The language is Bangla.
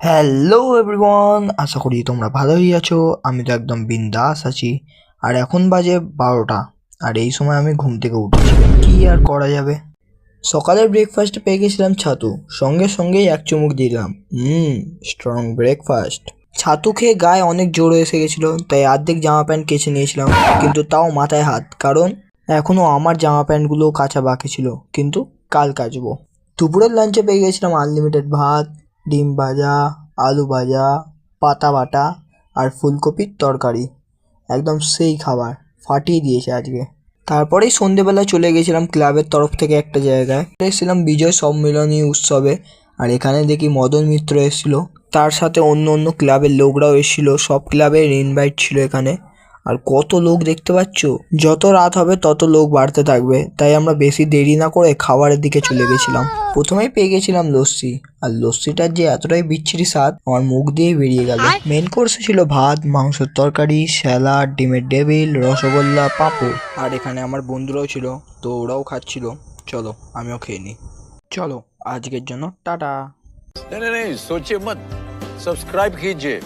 হ্যালো এভরিওয়ান আশা করি তোমরা ভালোই আছো, আমি তো একদম বিন্দাস আছি। আর এখন বাজে বারোটা, আর এই সময় আমি ঘুম থেকে উঠেছি। কি আর করা যাবে? সকালের ব্রেকফাস্ট পেয়ে গেছিলাম ছাতু, সঙ্গে সঙ্গেই এক চুমুক দিলাম। হুম স্ট্রং ব্রেকফাস্ট ছাতু খেয়ে গায়ে অনেক জোর এসে গেছিল, তাই অর্ধেক জামা প্যান্ট কেচে নিয়েছিলাম, কিন্তু তাও মাথায় হাত, কারণ এখনও আমার জামা প্যান্টগুলো কাঁচা বাকি ছিল, কিন্তু কাল কাচবো। দুপুরের লাঞ্চে পেয়ে গেছিলাম আনলিমিটেড ভাত ডিম ভাজা, আলু ভাজা, পাতা বাটা আর ফুলকপির তরকারি। একদম সেই খাবার, ফাটিয়ে দিয়েছে আজকে। তারপরেই সন্ধেবেলা চলে গেছিলাম ক্লাবের তরফ থেকে একটা জায়গায়। এসেছিলাম বিজয় সম্মিলনী উৎসবে আর এখানে দেখি মদন মিত্র এসেছিল। তার সাথে অন্য অন্য ক্লাবের লোকরাও এসেছিল। সব ক্লাবের ইনভাইট ছিল এখানে। আর কত লোক দেখতে পাচ্ছ যত রাত হবে তত লোক বাড়তে থাকবে তাই আমরা বেশি দেরি না করে খাবারের দিকে চলে গেছিলাম প্রথমেই পেয়ে গেছিলাম লস্যি আর লস্যিটার যে এতটাই বিচ্ছিরি স্বাদ আমার মুখ দিয়ে বেরিয়ে গেল মেন কোর্সে ছিল ভাত মাংসের তরকারি স্যালাড ডিমের ডেবিল রসগোল্লা পাঁপড় আর এখানে আমার বন্ধুরাও ছিল তো ওরাও খাচ্ছিল চলো আমিও খেয়ে নিই চলো আজকের জন্য টাটা नहीं नहीं नहीं सोचिए मत सब्सक्राइब कीजिए